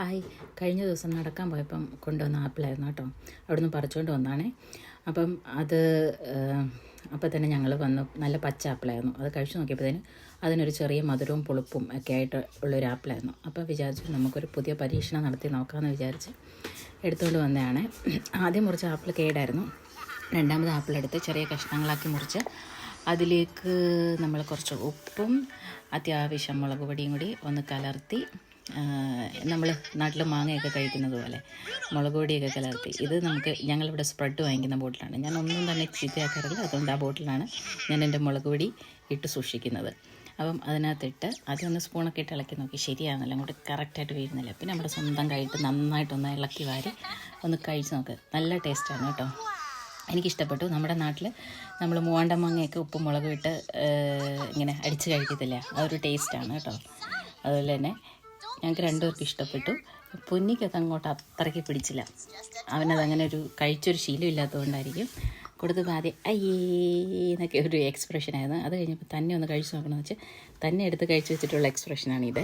Hi. കഴിഞ്ഞ ദിവസം നടക്കാൻ പോയപ്പം കൊണ്ടുവന്ന ആപ്പിളായിരുന്നു കേട്ടോ. അവിടുന്ന് പറിച്ചുകൊണ്ട് വന്നാണേ. അപ്പം അത് അപ്പം തന്നെ ഞങ്ങൾ വന്നു. നല്ല പച്ച ആപ്പിളായിരുന്നു അത് കഴിച്ചു നോക്കിയപ്പോഴത്തേന് അതിനൊരു ചെറിയ മധുരവും പുളിപ്പും ഒക്കെ ആയിട്ട് ഉള്ളൊരു ആപ്പിളായിരുന്നു അപ്പം വിചാരിച്ചു നമുക്കൊരു പുതിയ പരീക്ഷണം നടത്തി നോക്കാമെന്ന് വിചാരിച്ച് എടുത്തുകൊണ്ട് വന്നതാണ്. ആദ്യം മുറിച്ച ആപ്പിൾ കേടായിരുന്നു. രണ്ടാമത് ആപ്പിൾ എടുത്ത് ചെറിയ കഷ്ണങ്ങളാക്കി മുറിച്ച് അതിലേക്ക് നമ്മൾ കുറച്ച് ഉപ്പും അത്യാവശ്യം മുളക് പൊടിയും കൂടി ഒന്ന് കലർത്തി നമ്മൾ നാട്ടിൽ മാങ്ങയൊക്കെ കഴിക്കുന്നത് പോലെ മുളക് പൊടിയൊക്കെ കലർത്തി. ഇത് നമുക്ക് ഞങ്ങളിവിടെ സ്പ്രെഡ് വാങ്ങിക്കുന്ന ബോട്ടിലാണ്. ഞാൻ ഒന്നും തന്നെ ചീത്തയാക്കാറില്ല. അതുകൊണ്ട് ആ ബോട്ടിലാണ് ഞാൻ എന്റെ മുളക് പൊടി ഇട്ട് സൂക്ഷിക്കുന്നത്. അപ്പം അതിനകത്തിട്ട് ആദ്യം ഒന്ന് സ്പൂണൊക്കെ ഇട്ട് ഇളക്കി നോക്കി. ശരിയാകുന്നില്ല അങ്ങോട്ട് കറക്റ്റായിട്ട് വീഴുന്നില്ല. പിന്നെ നമ്മുടെ സ്വന്തം കൈയിട്ട് നന്നായിട്ടൊന്ന് ഇളക്കി വാരി ഒന്ന് കഴിച്ച് നോക്ക്. നല്ല ടേസ്റ്റാണ് കേട്ടോ. എനിക്കിഷ്ടപ്പെട്ടു. നമ്മുടെ നാട്ടിൽ നമ്മൾ മൂവാണ്ട മാങ്ങയൊക്കെ ഉപ്പും മുളകും ഇട്ട് ഇങ്ങനെ അടിച്ച് കഴിക്കത്തില്ല. ആ ഒരു ടേസ്റ്റാണ് കേട്ടോ. അതുപോലെ തന്നെ ഞങ്ങൾക്ക് രണ്ടുപേർക്കും ഇഷ്ടപ്പെട്ടു. പൊന്നിക്കത് അങ്ങോട്ട് അത്രയ്ക്ക് പിടിച്ചില്ല. അവനത് അങ്ങനെ ഒരു കഴിച്ചൊരു ശീലം ഇല്ലാത്തതുകൊണ്ടായിരിക്കും കൊടുത്തപ്പോൾ ആദ്യം അയ്യേ എന്നൊക്കെ ഒരു എക്സ്പ്രഷനായിരുന്നു അത് കഴിഞ്ഞപ്പോൾ തന്നെ ഒന്ന് കഴിച്ച് നോക്കണമെന്ന് വെച്ച് തന്നെ എടുത്ത് കഴിച്ച് വെച്ചിട്ടുള്ള എക്സ്പ്രഷനാണിത്